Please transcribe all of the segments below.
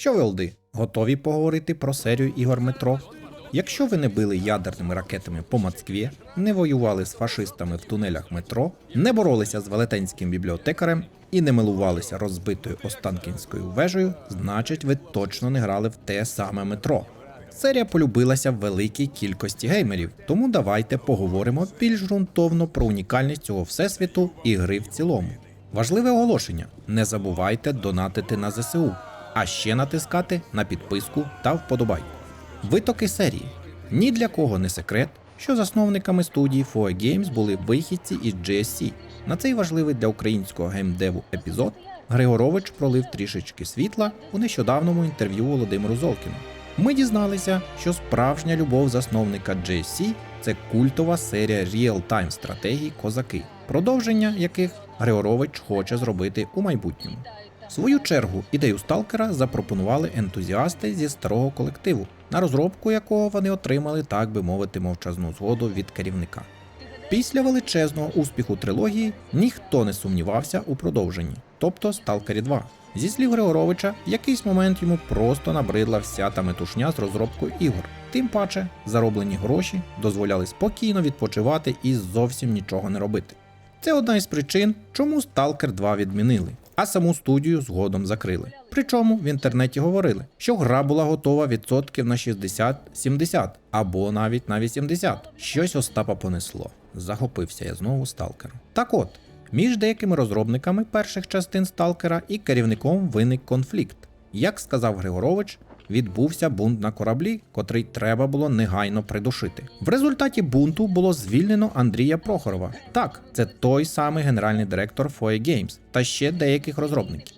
Що ви, олди, готові поговорити про серію ігор метро? Якщо ви не били ядерними ракетами по Москві, не воювали з фашистами в тунелях метро, не боролися з велетенським бібліотекарем і не милувалися розбитою Останкінською вежею, значить ви точно не грали в те саме метро. Серія полюбилася великій кількості геймерів, тому давайте поговоримо більш ґрунтовно про унікальність цього всесвіту і гри в цілому. Важливе оголошення: не забувайте донатити на ЗСУ, а ще натискати на підписку та вподобайку. Витоки серії. Ні для кого не секрет, що засновниками студії 4 Games були вихідці із GSC. На цей важливий для українського геймдеву епізод Григорович пролив трішечки світла у нещодавному інтерв'ю Володимиру Золкіну. Ми дізналися, що справжня любов засновника GSC – це культова серія реал-тайм стратегій Козаки, продовження яких Григорович хоче зробити у майбутньому. Свою чергу ідею сталкера запропонували ентузіасти зі старого колективу, на розробку якого вони отримали, так би мовити, мовчазну згоду від керівника. Після величезного успіху трилогії ніхто не сумнівався у продовженні, тобто Сталкері 2. Зі слів Григоровича, в якийсь момент йому просто набридла вся та метушня з розробкою ігор. Тим паче, зароблені гроші дозволяли спокійно відпочивати і зовсім нічого не робити. Це одна із причин, чому Stalker 2 відмінили, а саму студію згодом закрили. Причому в інтернеті говорили, що гра була готова відсотків на 60-70 або навіть на 80. Щось Остапа понесло. Захопився я знову сталкером. Так от, між деякими розробниками перших частин сталкера і керівником виник конфлікт. Як сказав Григорович, відбувся бунт на кораблі, котрий треба було негайно придушити. В результаті бунту було звільнено Андрія Прохорова. Так, це той самий генеральний директор FOE Games та ще деяких розробників.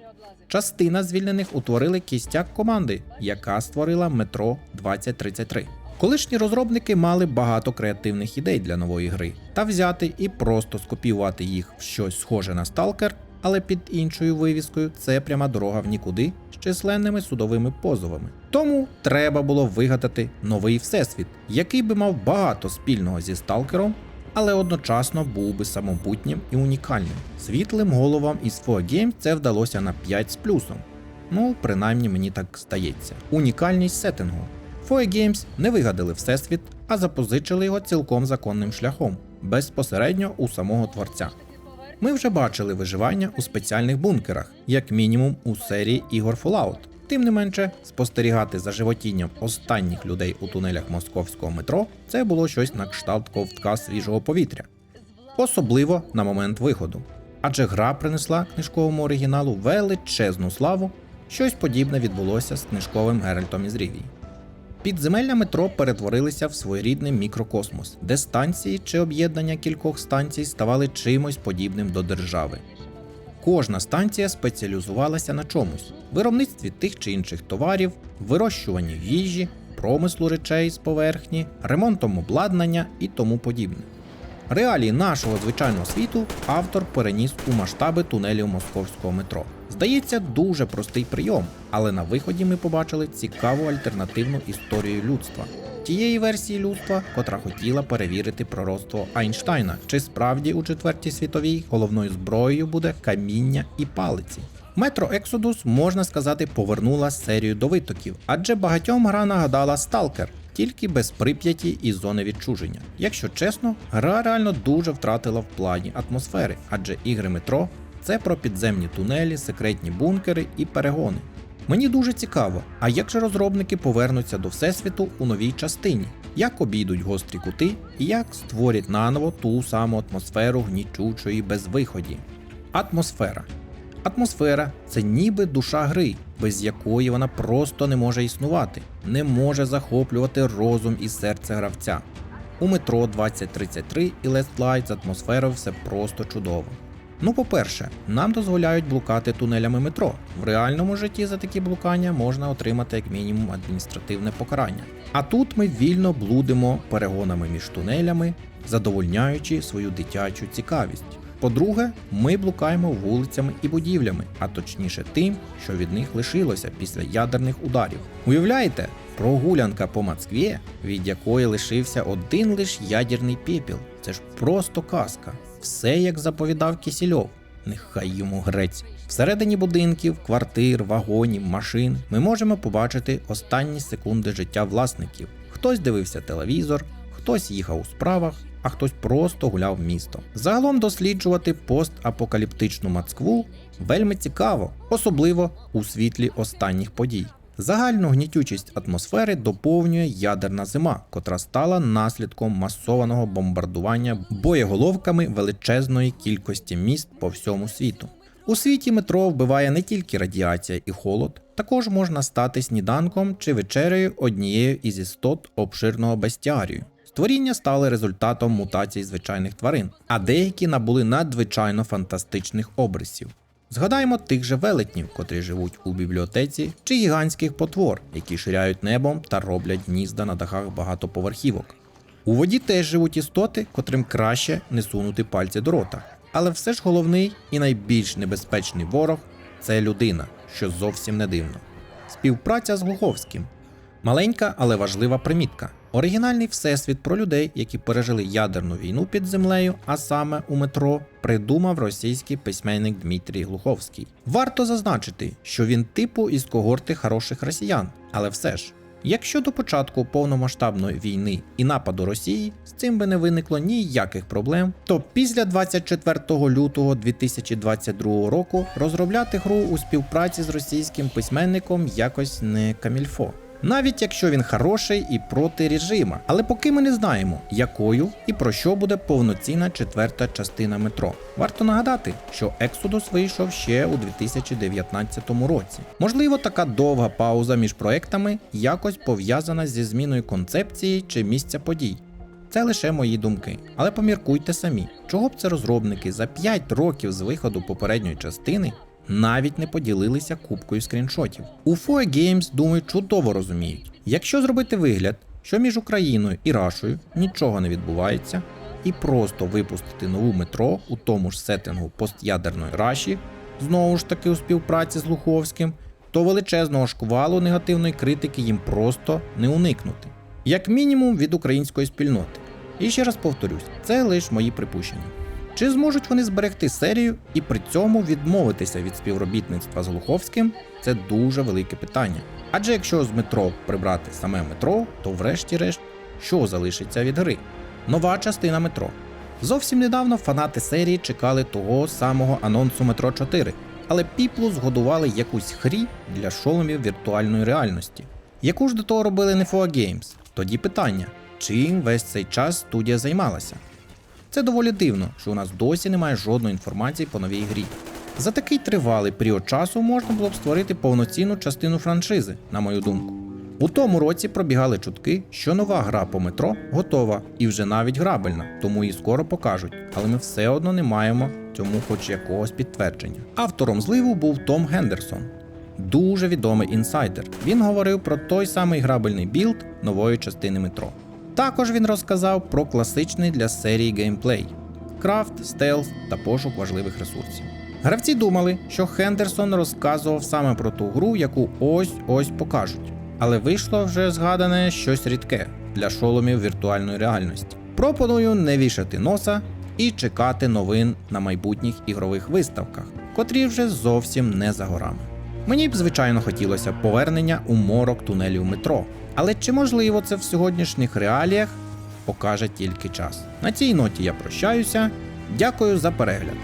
Частина звільнених утворили кістяк команди, яка створила метро 2033. Колишні розробники мали багато креативних ідей для нової гри, та взяти і просто скопіювати їх в щось схоже на сталкер, але під іншою вивіскою це пряма дорога в нікуди з численними судовими позовами. Тому треба було вигадати новий всесвіт, який би мав багато спільного зі сталкером, але одночасно був би самобутнім і унікальним. Світлим головам із 4 Games це вдалося на 5 з плюсом. Ну, принаймні мені так здається. Унікальність сеттингу. 4 Games не вигадали всесвіт, а запозичили його цілком законним шляхом, безпосередньо у самого творця. Ми вже бачили виживання у спеціальних бункерах, як мінімум у серії ігор Fallout. Тим не менше, спостерігати за животінням останніх людей у тунелях московського метро це було щось на кшталт ковтка свіжого повітря, особливо на момент виходу. Адже гра принесла книжковому оригіналу величезну славу, щось подібне відбулося з книжковим Геральтом із Рівії. Підземелля метро перетворилися в своєрідний мікрокосмос, де станції чи об'єднання кількох станцій ставали чимось подібним до держави. Кожна станція спеціалізувалася на чомусь: виробництві тих чи інших товарів, вирощуванні їжі, промислу речей з поверхні, ремонтом обладнання і тому подібне. Реалії нашого звичайного світу автор переніс у масштаби тунелів московського метро. Здається, дуже простий прийом, але на виході ми побачили цікаву альтернативну історію людства. Тієї версії людства, котра хотіла перевірити пророцтво Айнштайна, чи справді у четвертій світовій головною зброєю буде каміння і палиці. Метро Exodus, можна сказати, повернула серію до витоків, адже багатьом гра нагадала Сталкер, тільки без прип'яті і зони відчуження. Якщо чесно, гра реально дуже втратила в плані атмосфери, адже ігри метро це про підземні тунелі, секретні бункери і перегони. Мені дуже цікаво, а як же розробники повернуться до всесвіту у новій частині, як обійдуть гострі кути і як створять наново ту саму атмосферу гнічучої безвиході. Атмосфера. Атмосфера це ніби душа гри, без якої вона просто не може існувати, не може захоплювати розум і серце гравця. У метро 2033 і Last Light з атмосферою все просто чудово. Ну, по-перше, нам дозволяють блукати тунелями метро. В реальному житті за такі блукання можна отримати як мінімум адміністративне покарання. А тут ми вільно блудимо перегонами між тунелями, задовольняючи свою дитячу цікавість. По-друге, ми блукаємо вулицями і будівлями, а точніше тим, що від них лишилося після ядерних ударів. Уявляєте, прогулянка по Москві, від якої лишився один лиш ядерний пепіл. Це ж просто казка. Все як заповідав Кісільов. Нехай йому грець. Всередині будинків, квартир, вагонів, машин ми можемо побачити останні секунди життя власників. Хтось дивився телевізор, хтось їхав у справах, а хтось просто гуляв містом. Загалом досліджувати постапокаліптичну Москву вельми цікаво, особливо у світлі останніх подій. Загальну гнітючість атмосфери доповнює ядерна зима, котра стала наслідком масованого бомбардування боєголовками величезної кількості міст по всьому світу. У світі метро вбиває не тільки радіація і холод, також можна стати сніданком чи вечерею однією із істот обширного бестіарію. Створіння стали результатом мутацій звичайних тварин, а деякі набули надзвичайно фантастичних обрисів. Згадаємо тих же велетнів, котрі живуть у бібліотеці, чи гігантських потвор, які ширяють небом та роблять гнізда на дахах багатоповерхівок. У воді теж живуть істоти, котрим краще не сунути пальці до рота. Але все ж головний і найбільш небезпечний ворог це людина, що зовсім не дивно. Співпраця з Глуховським. Маленька, але важлива примітка. Оригінальний всесвіт про людей, які пережили ядерну війну під землею, а саме у метро, придумав російський письменник Дмитрій Глуховський. Варто зазначити, що він типу із когорти хороших росіян, але все ж. Якщо до початку повномасштабної війни і нападу Росії з цим би не виникло ніяких проблем, то після 24 лютого 2022 року розробляти гру у співпраці з російським письменником якось не камільфо. Навіть якщо він хороший і проти режима, але поки ми не знаємо, якою і про що буде повноцінна четверта частина метро. Варто нагадати, що Exodus вийшов ще у 2019 році. Можливо, така довга пауза між проектами якось пов'язана зі зміною концепції чи місця подій. Це лише мої думки. Але поміркуйте самі, чого б це розробники за 5 років з виходу попередньої частини навіть не поділилися кубкою скріншотів. У FOE Games, думаю, чудово розуміють, якщо зробити вигляд, що між Україною і Рашою нічого не відбувається, і просто випустити нову метро у тому ж сеттингу постядерної Раші, знову ж таки у співпраці з Луховським, то величезного шквалу негативної критики їм просто не уникнути. Як мінімум від української спільноти. І ще раз повторюсь, це лише мої припущення. Чи зможуть вони зберегти серію і при цьому відмовитися від співробітництва з Глуховським? Це дуже велике питання. Адже якщо з метро прибрати саме метро, то врешті-решт, що залишиться від гри? Нова частина метро. Зовсім недавно фанати серії чекали того самого анонсу Метро 4, але піплу згодували якусь хрі для шоломів віртуальної реальності. Яку ж до того робили FOA Games? Тоді питання: чим весь цей час студія займалася? Це доволі дивно, що у нас досі немає жодної інформації по новій грі. За такий тривалий період часу можна було б створити повноцінну частину франшизи, на мою думку. У тому році пробігали чутки, що нова гра по метро готова і вже навіть грабельна, тому її скоро покажуть, але ми все одно не маємо цьому хоч якогось підтвердження. Автором зливу був Том Гендерсон, дуже відомий інсайдер. Він говорив про той самий грабельний білд нової частини метро. Також він розказав про класичний для серії геймплей: крафт, стелс та пошук важливих ресурсів. Гравці думали, що Хендерсон розказував саме про ту гру, яку ось ось покажуть. Але вийшло вже згадане щось рідке для шоломів віртуальної реальності. Пропоную не вішати носа і чекати новин на майбутніх ігрових виставках, котрі вже зовсім не за горами. Мені б, звичайно, хотілося повернення у морок тунелів метро. Але чи можливо це в сьогоднішніх реаліях покаже тільки час. На цій ноті я прощаюся. Дякую за перегляд.